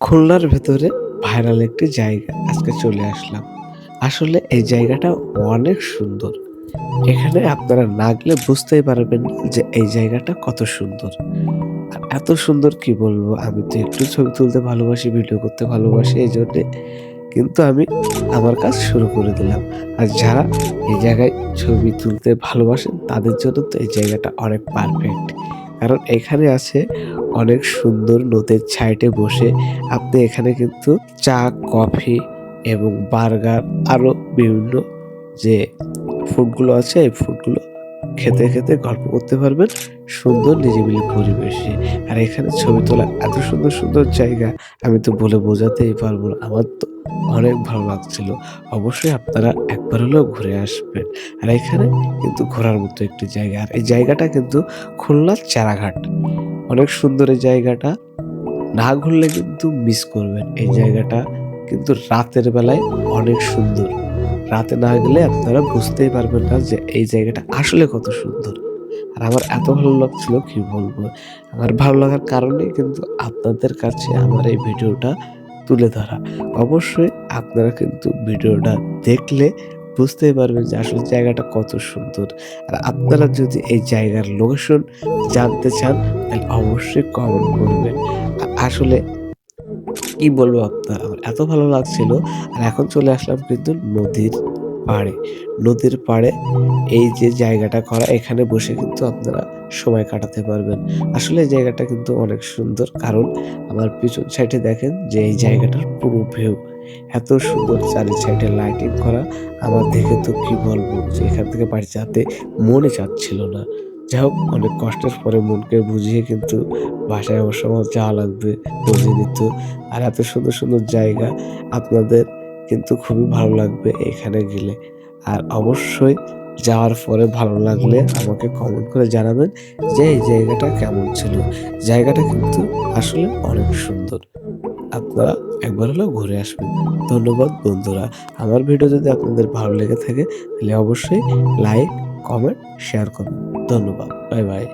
খুলনার ভেতরে ভাইরাল একটি জায়গা আজকে চলে আসলাম। আসলে এই জায়গাটা অনেক সুন্দর। এখানে আপনারা না গেলে বুঝতেই পারবেন যে এই জায়গাটা কত সুন্দর। আর এত সুন্দর কি বলব? আমি তো একটু ছবি তুলতে ভালোবাসি ভিডিও করতে ভালোবাসি এই জন্যে। কিন্তু আমি আমার কাজ শুরু করে দিলাম। আর যারা এই জায়গায় ছবি তুলতে ভালোবাসেন, তাদের জন্য তো এই জায়গাটা অনেক পারফেক্ট কারণ এখানে আছে অনেক সুন্দর নদীর ছাইটে বসে আপনি এখানে কিন্তু চা, কফি এবং বার্গার আরও বিভিন্ন যে ফুডগুলো আছে, এই ফুডগুলো খেতে খেতে গল্প করতে পারবেন। সুন্দর নিরিবিলি পরিবেশে। আর এখানে ছবি তোলা এত সুন্দর সুন্দর জায়গা, আমি তো বলে বোঝাতেই পারব না। আমার তো অনেক ভালো লাগছিল। অবশ্যই আপনারা একবার হলেও ঘুরে আসবেন। আর এখানে কিন্তু ঘোরার মতো একটি জায়গা। আর এই জায়গাটা কিন্তু খুলনার চারাঘাট। অনেক সুন্দর এই জায়গাটা। না ঘুরলে কিন্তু মিস করবেন। এই জায়গাটা কিন্তু রাতের বেলায় অনেক সুন্দর। রাতে না গেলে আপনারা বুঝতেই পারবেন না যে এই জায়গাটা আসলে কত সুন্দর। আর আমার এত ভালো লাগছিল, কি বলব? আমার ভালো লাগার কারণে কিন্তু আপনাদের কাছে আমার এই ভিডিওটা তুলে ধরা। অবশ্যই আপনারা কিন্তু ভিডিওটা দেখলে বুঝতেই পারবেন যে আসলে জায়গাটা কত সুন্দর। আর আপনারা যদি এই জায়গার লোকেশন জানতে চান, তাহলে অবশ্যই কমেন্ট করবেন। আসলে কি বলব আপনার? আমার এত ভালো লাগছিল। আর এখন চলে আসলাম কিন্তু নদীর পাড়ে। নদীর পাড়ে এই যে জায়গাটা করা, এখানে বসে কিন্তু আপনারা সময় কাটাতে পারবেন। আসলে এই জায়গাটা কিন্তু অনেক সুন্দর। কারণ আমার পিছন সাইডে দেখেন যে এই জায়গাটার পুরো ভিউ এত সুন্দর চারি সাইডে লাইটিং করা। আমার দেখে তো কি বলব যে এখান থেকে বাড়ি যাতে মনে চাচ্ছিল না। যাই হোক, অনেক কষ্টের পরে মনকে বুঝিয়ে কিন্তু বাসায় অবশ্য আমার যাওয়া লাগবে বুঝে নিত আর এত সুন্দর সুন্দর জায়গা আপনাদের কিন্তু খুবই ভালো লাগবে এখানে গেলে। আর অবশ্যই যাওয়ার পরে ভালো লাগলে আমাকে কমেন্ট করে জানাবেন যে এই জায়গাটা কেমন ছিল। জায়গাটা কিন্তু আসলে অনেক সুন্দর। আপনারা একবার হলেও ঘুরে আসবেন। ধন্যবাদ বন্ধুরা। আমার ভিডিও যদি আপনাদের ভালো লেগে থাকে, তাহলে অবশ্যই লাইক কমেন্ট শেয়ার করুন ধন্যবাদ। Bye bye